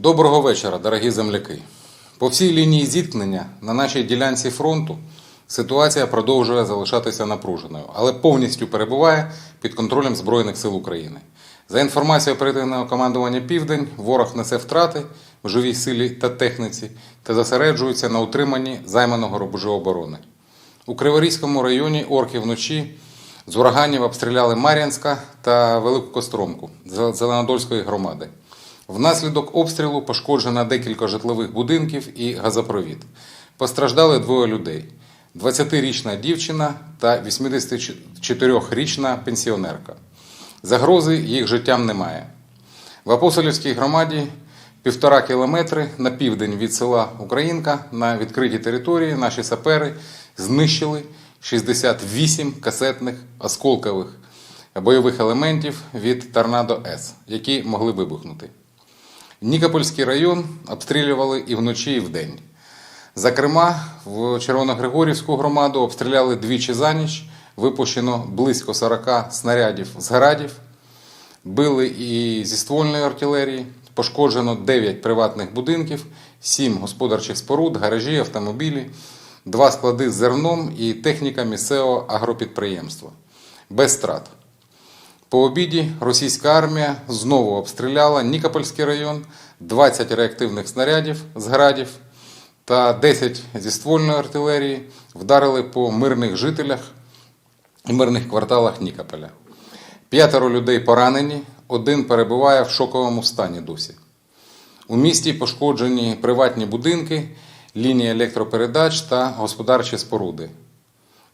Доброго вечора, дорогі земляки. По всій лінії зіткнення на нашій ділянці фронту ситуація продовжує залишатися напруженою, але повністю перебуває під контролем Збройних сил України. За інформацією оперативного командування Південь, ворог несе втрати в живій силі та техніці та зосереджується на утриманні займаного рубежу оборони. У Криворізькому районі орки вночі з ураганів обстріляли Мар'янська та Велику Костромку Зеленодольської громади. Внаслідок обстрілу пошкоджено декілька житлових будинків і газопровід. Постраждали двоє людей: 20-річна дівчина та 84-річна пенсіонерка. Загрози їх життям немає. В Апостолівській громаді півтора кілометри на південь від села Українка на відкритій території наші сапери знищили 68 касетних осколкових бойових елементів від Торнадо С, які могли вибухнути. Нікопольський район обстрілювали і вночі, і вдень. Зокрема, в Червоногригорівську громаду обстріляли двічі за ніч, випущено близько 40 снарядів з градів, били і зі ствольної артилерії, пошкоджено 9 приватних будинків, 7 господарчих споруд, гаражі, автомобілі, 2 склади з зерном і техніка місцевого агропідприємства. Без страт. По обіді російська армія знову обстріляла Нікопольський район, 20 реактивних снарядів з градів та 10 зі ствольної артилерії вдарили по мирних жителях і мирних кварталах Нікополя. П'ятеро людей поранені, один перебуває в шоковому стані досі. У місті пошкоджені приватні будинки, лінії електропередач та господарчі споруди.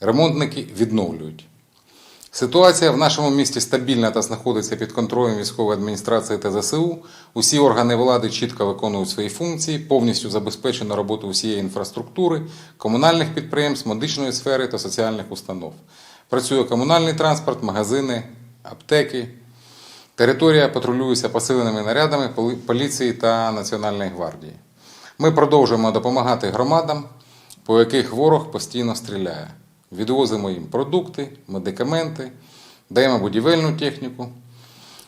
Ремонтники відновлюють. Ситуація в нашому місті стабільна та знаходиться під контролем військової адміністрації та ЗСУ. Усі органи влади чітко виконують свої функції, повністю забезпечено роботу усієї інфраструктури, комунальних підприємств, медичної сфери та соціальних установ. Працює комунальний транспорт, магазини, аптеки. Територія патрулюється посиленими нарядами поліції та Національної гвардії. Ми продовжуємо допомагати громадам, по яких ворог постійно стріляє. Відвозимо їм продукти, медикаменти, даємо будівельну техніку,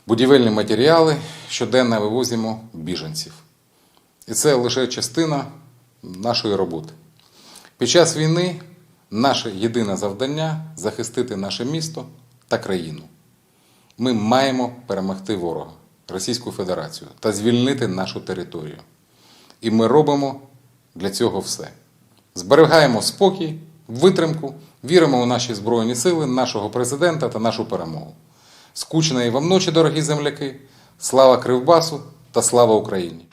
будівельні матеріали, щоденно вивозимо біженців. І це лише частина нашої роботи. Під час війни наше єдине завдання захистити наше місто та країну. Ми маємо перемогти ворога, Російську Федерацію та звільнити нашу територію. І ми робимо для цього все. Зберігаємо спокій, витримку, віримо у наші Збройні сили, нашого президента та нашу перемогу. Скучної вам ночі, дорогі земляки! Слава Кривбасу та слава Україні!